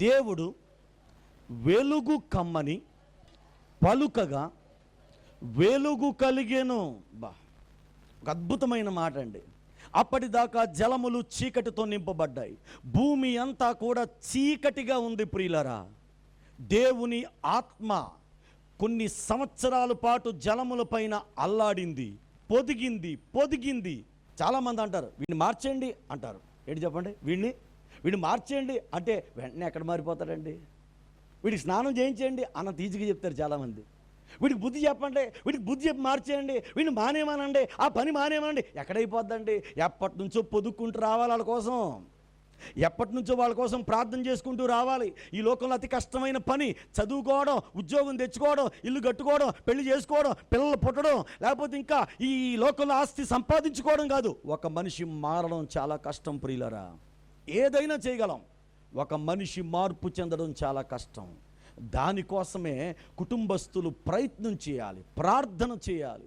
దేవుడు వెలుగు కమ్మని పలుకగా వెలుగు కలిగేను. బా ఒక అద్భుతమైన మాట అండి. అప్పటిదాకా జలములు చీకటితో నింపబడ్డాయి. భూమి అంతా కూడా చీకటిగా ఉంది ప్రియులరా. దేవుని ఆత్మ కొన్ని సంవత్సరాల పాటు జలముల పైన అల్లాడింది పొదిగింది పొదిగింది. చాలామంది అంటారు వీడిని మార్చేయండి అంటారు. ఏంటి చెప్పండి? వీడిని వీడు మార్చేయండి. అంటే వెంటనే ఎక్కడ మారిపోతాడండి? వీడికి స్నానం చేయించేయండి అన్న తీజుగా చెప్తారు చాలామంది. వీడికి బుద్ధి చెప్పండి వీడికి బుద్ధి చెప్పి మార్చేయండి వీడిని మానేమానండి ఆ పని మానేమానండి ఎక్కడైపోద్దండి? ఎప్పటి నుంచో పొదుక్కుంటూ రావాలి వాళ్ళ కోసం. ఎప్పటి నుంచో వాళ్ళ కోసం ప్రార్థన చేసుకుంటూ రావాలి. ఈ లోకంలో అతి కష్టమైన పని చదువుకోవడం ఉద్యోగం తెచ్చుకోవడం ఇల్లు కట్టుకోవడం పెళ్ళి చేసుకోవడం పిల్లలు పుట్టడం లేకపోతే ఇంకా ఈ లోకంలో ఆస్తి సంపాదించుకోవడం కాదు. ఒక మనిషి మారడం చాలా కష్టం ప్రియులరా. ఏదైనా చేయగలం. ఒక మనిషి మార్పు చెందడం చాలా కష్టం. దానికోసమే కుటుంబస్తులు ప్రయత్నం చేయాలి ప్రార్థన చేయాలి.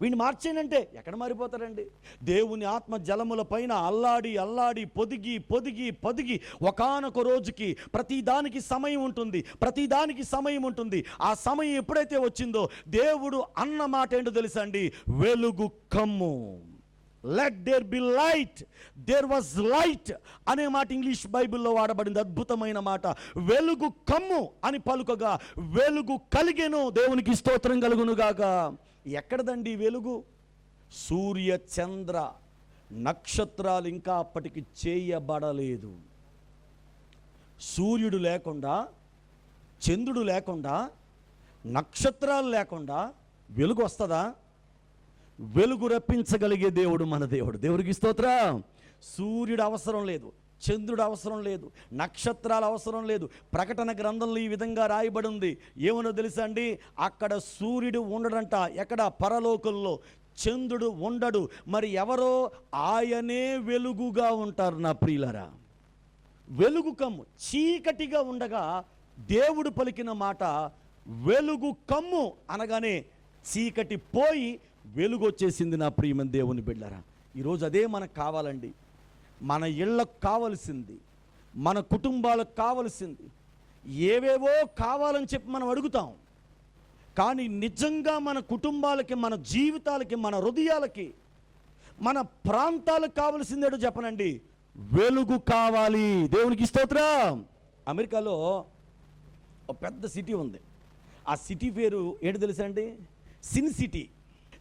వీడిని మార్చేనంటే ఎక్కడ మారిపోతారండి? దేవుని ఆత్మ జలముల పైన అల్లాడి అల్లాడి పొదిగి పొదిగి పొదిగి ఒకానొక రోజుకి ప్రతిదానికి సమయం ఉంటుంది ప్రతిదానికి సమయం ఉంటుంది. ఆ సమయం ఎప్పుడైతే వచ్చిందో దేవుడు అన్న మాట ఏంటో తెలుసండి వెలుగు కమ్ము. Let there be light there was light అనే మాట ఇంగ్లీష్ బైబిల్లో వాడబడింది అద్భుతమైన మాట. వెలుగు కమ్ము అని పలుకగా వెలుగు కలిగెను దేవునికి స్తోత్రం కలుగునుగాక. ఎక్కడదండి వెలుగు? సూర్య చంద్ర నక్షత్రాలు ఇంకా అప్పటికి చేయబడలేదు. సూర్యుడు లేకుండా చంద్రుడు లేకుండా నక్షత్రాలు లేకుండా వెలుగు వస్తుందా? వెలుగు రప్పించగలిగే దేవుడు మన దేవుడు. దేవుడికి స్తోత్రం. సూర్యుడు అవసరం లేదు చంద్రుడు అవసరం లేదు నక్షత్రాలు అవసరం లేదు ప్రకటన గ్రంథంలో ఈ విధంగా రాయబడి ఉంది ఏమనో తెలుసా అండి? అక్కడ సూర్యుడు ఉండడంట. ఎక్కడ? పరలోకంలో. చంద్రుడు ఉండడు. మరి ఎవరో? ఆయనే వెలుగుగా ఉంటారు నా ప్రియులరా. వెలుగు కమ్ము చీకటిగా ఉండగా దేవుడు పలికిన మాట వెలుగు కమ్ము అనగానే చీకటి పోయి వెలుగు వచ్చేసింది నా ప్రియమైన దేవుని బిడ్డరా ఈరోజు అదే మనకు కావాలండి. మన ఇళ్ళకు కావలసింది. మన కుటుంబాలకు కావలసింది. ఏవేవో కావాలని చెప్పి మనం అడుగుతాం. కానీ నిజంగా మన కుటుంబాలకి మన జీవితాలకి మన హృదయాలకి మన ప్రాంతాలకు కావలసిందేటో చెప్పనండి. వెలుగు కావాలి. దేవునికి స్తోత్రం. అమెరికాలో ఒక పెద్ద సిటీ ఉంది. ఆ సిటీ పేరు ఏంటి తెలుసా అండి? Sin city.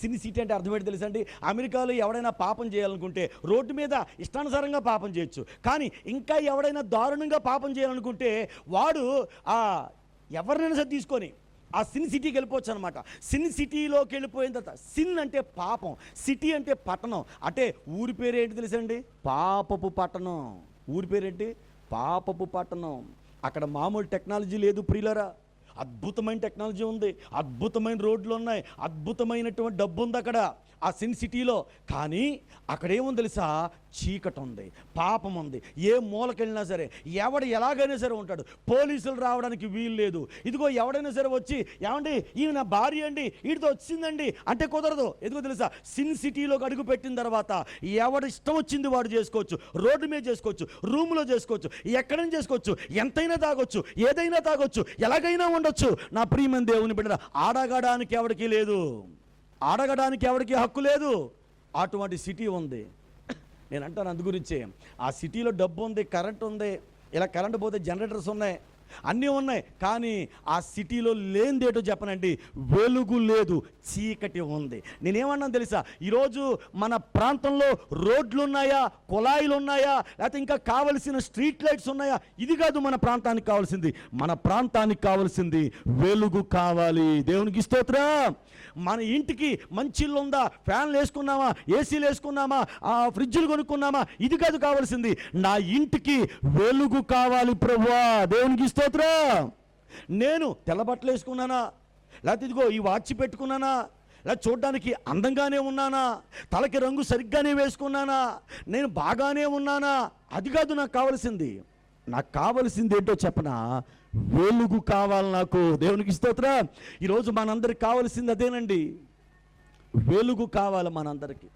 సిన్ సిటీ అంటే అర్థం ఏంటి తెలుసా అండి అమెరికాలో ఎవడైనా పాపం చేయాలనుకుంటే రోడ్డు మీద ఇష్టానుసారంగా పాపం చేయొచ్చు. కానీ ఇంకా ఎవడైనా దారుణంగా పాపం చేయాలనుకుంటే వాడు ఆ ఎవరినైనా సరే తీసుకొని ఆ సిన్ సిటీకి వెళ్ళిపోవచ్చు అనమాట సిన్ సిటీలోకి వెళ్ళిపోయిన తర్వాత సిన్ అంటే పాపం సిటీ అంటే పట్టణం. అంటే ఊరి పేరు ఏంటి తెలుసండి? పాపపు పట్టణం. ఊరి పేరేంటి? పాపపు పట్టణం. అక్కడ మామూలు టెక్నాలజీ లేదు ప్రియులరా. అద్భుతమైన టెక్నాలజీ ఉంది అద్భుతమైన రోడ్లు ఉన్నాయి అద్భుతమైనటువంటి డబ్బు ఉంది అక్కడ ఆ సిన్ సిటీలో. కానీ అక్కడేముంది తెలుసా? చీకటి ఉంది పాపం ఉంది. ఏ మూలకెళ్ళినా సరే ఎవడు ఎలాగైనా సరే ఉంటాడు. పోలీసులు రావడానికి వీలు లేదు. ఇదిగో ఎవడైనా సరే వచ్చి ఏమండి ఈయన నా భార్య అండి వీటితో వచ్చిందండి. అంటే కుదరదు. ఎందుకో తెలుసా? సిన్ సిటీలోకి అడుగు పెట్టిన తర్వాత ఎవడు ఇష్టం వచ్చింది వాడు చేసుకోవచ్చు. రోడ్డు మీద చేసుకోవచ్చు రూమ్లో చేసుకోవచ్చు ఎక్కడైనా చేసుకోవచ్చు ఎంతైనా తాగొచ్చు ఏదైనా తాగొచ్చు ఎలాగైనా ఉండొచ్చు. నా ప్రియమైన దేవుని బిడ్డ ఆడగడానికి ఎవడికి లేదు. ఆడగడానికి ఎవరికి హక్కు లేదు. అటువంటి సిటీ ఉంది. నేను అంటాను అందు గురించే. ఆ సిటీలో డబ్బు ఉంది కరెంట్ ఉంది. ఇలా కరెంట్ పోతే జనరేటర్స్ ఉన్నాయి. అన్నీ ఉన్నాయి. కానీ ఆ సిటీలో లేనిదేటో చెప్పనండి వెలుగు లేదు చీకటి ఉంది. నేనేమన్నాను తెలుసా? ఈరోజు మన ప్రాంతంలో రోడ్లు ఉన్నాయా కుళాయిలు ఉన్నాయా లేకపోతే ఇంకా కావలసిన స్ట్రీట్ లైట్స్ ఉన్నాయా? ఇది కాదు మన ప్రాంతానికి కావాల్సింది. మన ప్రాంతానికి కావాల్సింది వెలుగు కావాలి. దేవునికి స్తోత్రం. మన ఇంటికి మంచి ఇల్లు ఉందా? ఫ్యాన్లు వేసుకున్నామా? ఏసీలు వేసుకున్నామా? ఆ ఫ్రిడ్జ్లు కొనుక్కున్నామా? ఇది కాదు కావాల్సింది. నా ఇంటికి వెలుగు కావాలి ప్రభువా. దేవునికి స్తోత్రం నేను తెల్ల బట్టలు వేసుకున్నానా? లేకపోతే ఇదిగో ఈ వాచ్ పెట్టుకున్నానా? లేదా చూడడానికి అందంగానే ఉన్నానా? తలకి రంగు సరిగ్గానే వేసుకున్నానా? నేను బాగానే ఉన్నానా? అది కాదు నాకు కావలసింది. నాకు కావలసింది ఏంటో చెప్పనా? వెలుగు కావాలి నాకు. దేవునికి స్తోత్ర. ఈరోజు మనందరికి కావాల్సింది అదేనండి. వెలుగు కావాలి మనందరికీ.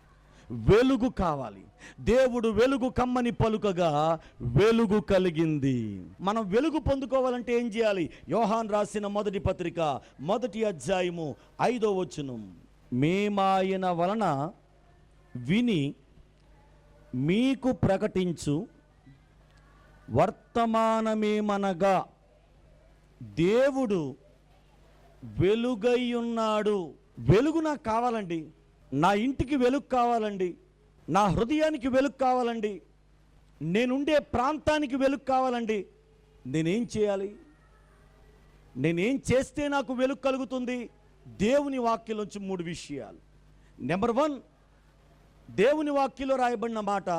వెలుగు కావాలి. దేవుడు వెలుగు కమ్మని పలుకగా వెలుగు కలిగింది. మనం వెలుగు పొందుకోవాలంటే ఏం చేయాలి? యోహాన్ రాసిన మొదటి పత్రిక మొదటి అధ్యాయము ఐదో వచనం. మేమాయన వలన విని మీకు ప్రకటించు వర్తమానమేమనగా దేవుడు వెలుగై ఉన్నాడు. వెలుగు నాకు కావాలండి. నా ఇంటికి వెలుగు కావాలండి. నా హృదయానికి వెలుగు కావాలండి. నేనుండే ప్రాంతానికి వెలుగు కావాలండి. నేనేం చేయాలి? నేనేం చేస్తే నాకు వెలుగు కలుగుతుంది? దేవుని వాక్యంలోంచి మూడు విషయాలు. నెంబర్ వన్ దేవుని వాక్యంలో రాయబడిన మాట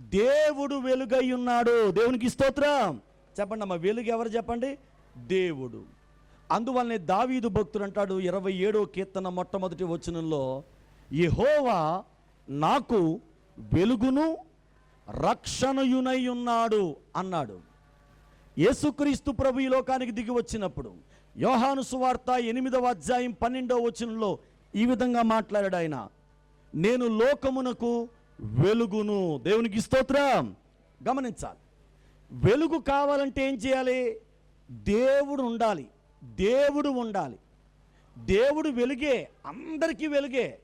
దేవుడు వెలుగై ఉన్నాడు. దేవునికి స్తోత్రం. చెప్పండి అమ్మా వెలుగు ఎవరు చెప్పండి? దేవుడు. అందువల్లనే దావీదు భక్తుడు అంటాడు ఇరవై ఏడో కీర్తన మొట్టమొదటి వచనంలో యహోవా నాకు వెలుగును రక్షణయునై ఉన్నాడు అన్నాడు. యేసుక్రీస్తు ప్రభు ఈ లోకానికి దిగి వచ్చినప్పుడు యోహాను సువార్త ఎనిమిదవ అధ్యాయం పన్నెండవ వచనంలో ఈ విధంగా మాట్లాడాడు ఆయన. నేను లోకమునకు వెలుగును. దేవునికి స్తోత్రం. గమనించాలి. వెలుగు కావాలంటే ఏం చేయాలి? దేవుడు ఉండాలి. దేవుడు ఉండాలి. దేవుడు వెలుగే. అందరికీ వెలుగే.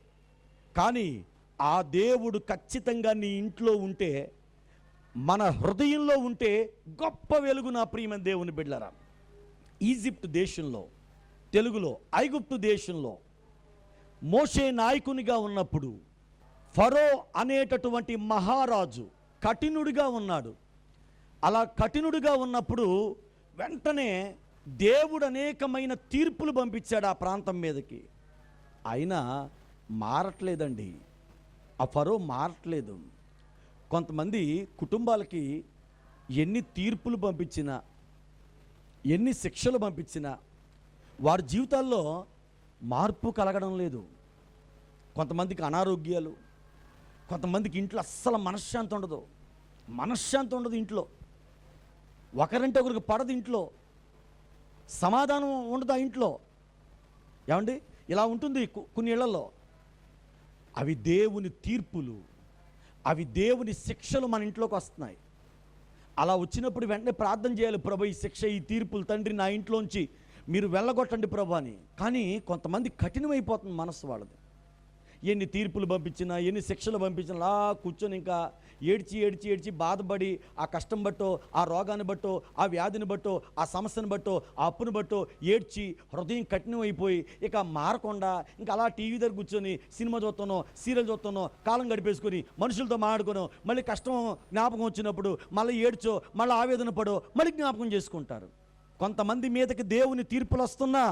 కానీ ఆ దేవుడు ఖచ్చితంగా నీ ఇంట్లో ఉంటే మన హృదయంలో ఉంటే గొప్ప వెలుగు నా ప్రియమైన దేవుని బిడ్డరా ఈజిప్ట్ దేశంలో తెలుగులో ఐగుప్తు దేశంలో మోషే నాయకునిగా ఉన్నప్పుడు ఫరో అనేటటువంటి మహారాజు కఠినుడిగా ఉన్నాడు. అలా కఠినుడిగా ఉన్నప్పుడు వెంటనే దేవుడు అనేకమైన తీర్పులు పంపించాడు ఆ ప్రాంతం మీదకి. అయినా మారట్లేదండి. ఆ ఫరో మారట్లేదు. కొంతమంది కుటుంబాలకి ఎన్ని తీర్పులు పంపించినా ఎన్ని శిక్షలు పంపించినా వారి జీవితాల్లో మార్పు కలగడం లేదు. కొంతమందికి అనారోగ్యాలు కొంతమందికి ఇంట్లో అస్సలు మనశ్శాంతి ఉండదు. మనశ్శాంతి ఉండదు ఇంట్లో. ఒకరింటే ఒకరికి పడదు ఇంట్లో. సమాధానం ఉండదు ఆ ఇంట్లో? ఏమండి? ఇలా ఉంటుంది కొన్ని ఇళ్ళలో అవి దేవుని తీర్పులు అవి దేవుని శిక్షలు మన ఇంట్లోకి వస్తున్నాయి. అలా వచ్చినప్పుడు వెంటనే ప్రార్థన చేయాలి ప్రభు ఈ శిక్ష ఈ తీర్పులు తండ్రి నా ఇంట్లోంచి మీరు వెళ్ళగొట్టండి ప్రభు అని. కానీ కొంతమంది కఠినమైపోతుంది మనస్సు వాళ్ళది. ఎన్ని తీర్పులు పంపించినా ఎన్ని శిక్షలు పంపించినా అలా కూర్చొని ఇంకా ఏడ్చి ఏడ్చి ఏడ్చి బాధపడి ఆ కష్టం బట్టో ఆ రోగాన్ని బట్టో ఆ వ్యాధిని బట్టో ఆ సమస్యను బట్టో ఆ అప్పును బట్టో ఏడ్చి హృదయం కఠినమైపోయి ఇక మారకుండా ఇంకా అలా టీవీ దగ్గర కూర్చొని సినిమా చూస్తానో సీరియల్ చూస్తానో కాలం గడిపేసుకొని మనుషులతో మాట్లాడుకోనో మళ్ళీ కష్టం జ్ఞాపకం వచ్చినప్పుడు మళ్ళీ ఏడ్చో మళ్ళీ ఆవేదన పడో మళ్ళీ జ్ఞాపకం చేసుకుంటారు. కొంతమంది మీదకి దేవుని తీర్పులు వస్తున్నా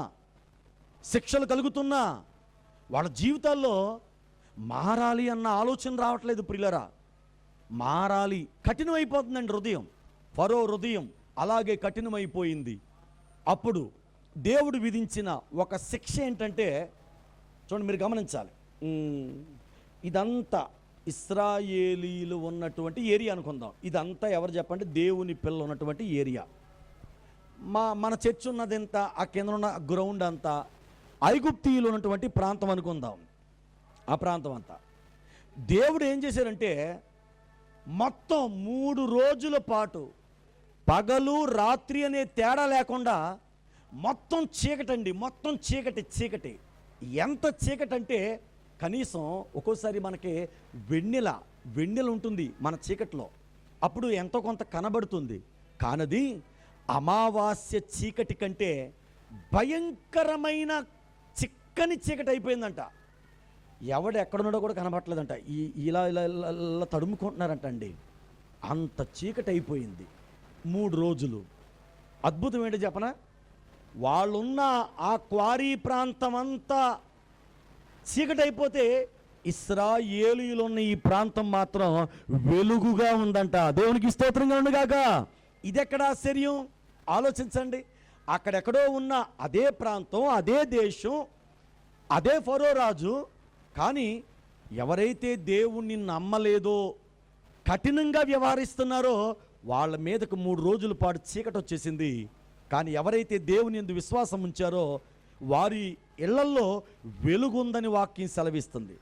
శిక్షలు కలుగుతున్నా వాళ్ళ జీవితాల్లో మారాలి అన్న ఆలోచన రావట్లేదు ప్రిలరా మారాలి కఠినమైపోతుందండి హృదయం. ఫరో హృదయం అలాగే కఠినమైపోయింది. అప్పుడు దేవుడు విధించిన ఒక శిక్ష ఏంటంటే చూడండి మీరు గమనించాలి. ఇదంతా ఇస్రాయేలీలు ఉన్నటువంటి ఏరియా అనుకుందాం. ఇదంతా ఎవరు చెప్పండి? దేవుని పిల్లలు ఉన్నటువంటి ఏరియా. మా మన చర్చ్ ఉన్నది ఎంత? ఆ కింద ఉన్న గ్రౌండ్ అంతా ఐగుప్తీయులు ఉన్నటువంటి ప్రాంతం అనుకుందాం. ఆ ప్రాంతం అంతా. దేవుడు ఏం చేశారంటే మొత్తం మూడు రోజుల పాటు పగలు రాత్రి అనే తేడా లేకుండా మొత్తం చీకటండి మొత్తం చీకటి చీకటి. ఎంత చీకటి అంటే కనీసం ఒక్కోసారి మనకి వెన్నెల వెన్నెల ఉంటుంది మన చీకట్లో. అప్పుడు ఎంతో కొంత కనబడుతుంది. కానది అమావాస్య చీకటి కంటే భయంకరమైన చక్కని చీకటి అయిపోయిందంట. ఎవడు ఎక్కడున్నాడో కూడా కనబట్టలేదంట ఈ ఇలా ఇలా ఇలా తడుముకుంటున్నారంట అండి. అంత చీకటి అయిపోయింది. మూడు రోజులు. అద్భుతం ఏంటో చెప్పనా? వాళ్ళున్న ఆ క్వారీ ప్రాంతం అంతా చీకటి అయిపోతే ఇస్రాయేలీలు ఉన్న ఈ ప్రాంతం మాత్రం వెలుగుగా ఉందంట. దేవునికి స్తోత్రంగా ఉండుగాక ఇదెక్కడ ఆశ్చర్యం ఆలోచించండి. అక్కడెక్కడో ఉన్న అదే ప్రాంతం అదే దేశం అదే ఫరో రాజు. కానీ ఎవరైతే దేవుణ్ణి నమ్మలేదో కఠినంగా వ్యవహరిస్తున్నారో వాళ్ళ మీదకు మూడు రోజుల పాటు చీకటి వచ్చేసింది. కానీ ఎవరైతే దేవుని ఎందు విశ్వాసం ఉంచారో వారి ఇళ్ళల్లో వెలుగుందని వాక్యం సెలవిస్తుంది.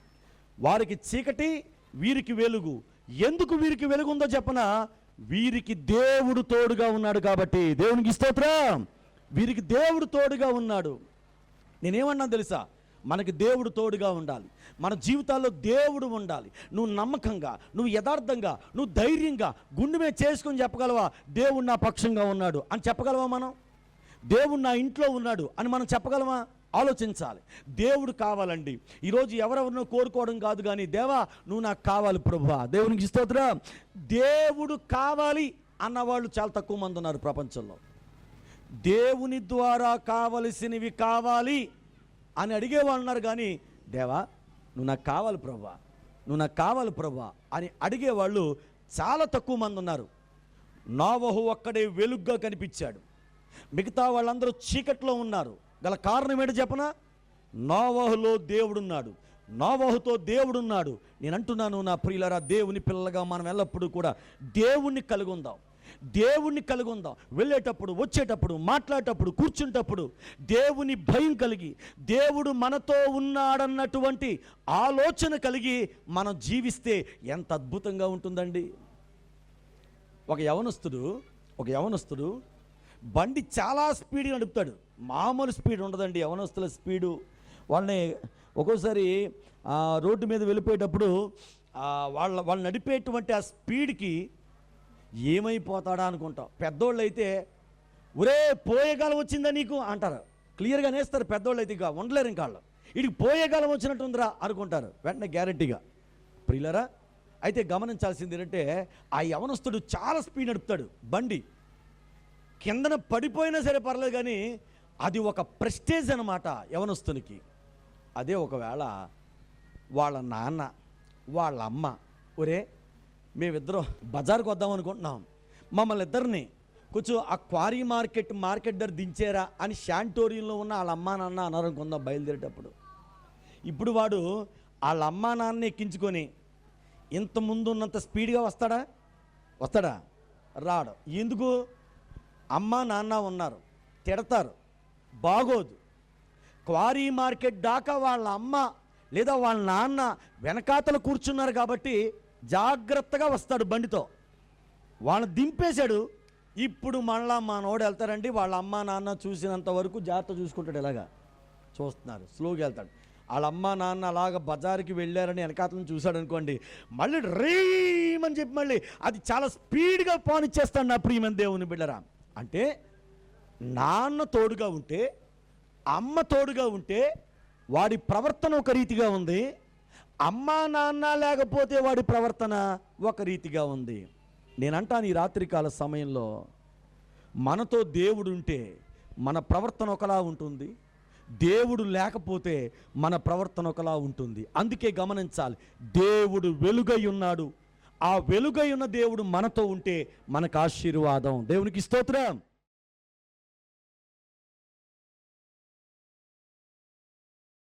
వారికి చీకటి వీరికి వెలుగు. ఎందుకు వీరికి వెలుగుందో చెప్పన? వీరికి దేవుడు తోడుగా ఉన్నాడు కాబట్టి. దేవునికి స్తోత్రం. వీరికి దేవుడు తోడుగా ఉన్నాడు. నేనేమన్నా తెలుసా? మనకి దేవుడు తోడుగా ఉండాలి. మన జీవితాల్లో దేవుడు ఉండాలి. నువ్వు నమ్మకంగా నువ్వు యథార్థంగా నువ్వు ధైర్యంగా గుండె మీద చేసుకొని చెప్పగలవా? దేవుడు నా పక్షంగా ఉన్నాడు అని చెప్పగలవా మనం? దేవుడు నా ఇంట్లో ఉన్నాడు అని మనం చెప్పగలమా? ఆలోచించాలి. దేవుడు కావాలండి. ఈరోజు ఎవరెవరినో కోరుకోవడం కాదు కానీ దేవా నువ్వు నాకు కావాలి ప్రభువా. దేవునికి స్తోత్ర. దేవుడు కావాలి అన్నవాళ్ళు చాలా తక్కువ మంది ఉన్నారు ప్రపంచంలో. దేవుని ద్వారా కావలసినవి కావాలి. అని అడిగేవాళ్ళు ఉన్నారు కానీ దేవా నువ్వు నాకు కావాలి ప్రభా నువ్వు నాకు కావాలి ప్రభా అని అడిగేవాళ్ళు చాలా తక్కువ మంది ఉన్నారు. నావహు ఒక్కడే వెలుగ్గా కనిపించాడు. మిగతా వాళ్ళందరూ చీకట్లో ఉన్నారు. గల కారణం ఏంటి చెప్పనా? నావహులో దేవుడున్నాడు. నావహుతో దేవుడున్నాడు. నేను అంటున్నాను నా ప్రియులరా దేవుని పిల్లగా మనం ఎల్లప్పుడూ కూడా దేవుణ్ణి కలిగి ఉందాం దేవుణ్ణి కలిగి ఉందాం. వెళ్ళేటప్పుడు వచ్చేటప్పుడు మాట్లాడేటప్పుడు కూర్చుంటప్పుడు దేవుని భయం కలిగి దేవుడు మనతో ఉన్నాడన్నటువంటి ఆలోచన కలిగి మనం జీవిస్తే ఎంత అద్భుతంగా ఉంటుందండి. ఒక యవనస్తుడు ఒక యవనస్తుడు బండి చాలా స్పీడ్ నడుపుతాడు. మామూలు స్పీడ్ ఉండదండి యవనస్తుల స్పీడు. వాళ్ళని ఒక్కోసారి రోడ్డు మీద వెళ్ళిపోయేటప్పుడు వాళ్ళ వాళ్ళు నడిపేటువంటి ఆ స్పీడ్కి ఏమైపోతాడా అనుకుంటాం పెద్దోళ్ళు అయితే ఒరే పోయేకాలం వచ్చిందా నీకు? అంటారు. క్లియర్గా నేస్తారు పెద్దోళ్ళు అయితే ఇక ఉండలేరు ఇంకా వాళ్ళు. వీడికి పోయేకాలం వచ్చినట్టుందిరా అనుకుంటారు వెంటనే గ్యారంటీగా ప్రియులరా అయితే గమనించాల్సింది ఏంటంటే ఆ యవనస్తుడు చాలా స్పీడ్ నడుపుతాడు బండి. కిందన పడిపోయినా సరే పర్లేదు కానీ అది ఒక ప్రెస్టేజ్ అనమాట యవనస్తునికి. అదే ఒకవేళ వాళ్ళ నాన్న వాళ్ళ అమ్మ ఒరే మేమిద్దరం బజార్కి వద్దాం అనుకుంటున్నాం. మమ్మల్ని ఇద్దరిని కొంచెం ఆ క్వారీ మార్కెట్ మార్కెట్ దగ్గర దించారా అని శాంటోరియంలో ఉన్న వాళ్ళ అమ్మా నాన్న అన్నారు అనుకుందాం బయలుదేరేటప్పుడు. ఇప్పుడు వాడు వాళ్ళ అమ్మా నాన్న ఎక్కించుకొని ఇంత ముందు ఉన్నంత స్పీడ్గా వస్తాడా? వస్తాడా? రాడు. ఎందుకు? అమ్మ నాన్న ఉన్నారు. తిడతారు. బాగోదు. క్వారీ మార్కెట్ దాకా వాళ్ళ అమ్మ లేదా వాళ్ళ నాన్న వెనకాతలు కూర్చున్నారు కాబట్టి జాగ్రత్తగా వస్తాడు బండితో. వాళ్ళని దింపేశాడు. ఇప్పుడు మళ్ళా మా నోడు వెళ్తారండి. వాళ్ళ అమ్మ నాన్న చూసినంత వరకు జాగ్రత్త చూసుకుంటాడు ఇలాగా చూస్తున్నారు. స్లోగా వెళ్తాడు. వాళ్ళ అమ్మ నాన్న అలాగ బజార్కి వెళ్ళారని వెనకాతలను చూశాడు అనుకోండి మళ్ళీ రీమని చెప్పి మళ్ళీ అది చాలా స్పీడ్గా పానిచ్చేస్తాడు నా ప్రియమని దేవుని బిడ్డరా. అంటే నాన్న తోడుగా ఉంటే అమ్మ తోడుగా ఉంటే వాడి ప్రవర్తన ఒక రీతిగా ఉంది. అమ్మ నాన్న లేకపోతే వాడి ప్రవర్తన ఒక రీతిగా ఉంది. నేనంటాను ఈ రాత్రికాల సమయంలో మనతో దేవుడు ఉంటే మన ప్రవర్తన ఒకలా ఉంటుంది. దేవుడు లేకపోతే మన ప్రవర్తన ఒకలా ఉంటుంది. అందుకే గమనించాలి దేవుడు వెలుగై ఉన్నాడు. ఆ వెలుగై ఉన్న దేవుడు మనతో ఉంటే మనకు ఆశీర్వాదం. దేవునికి స్తోత్రం.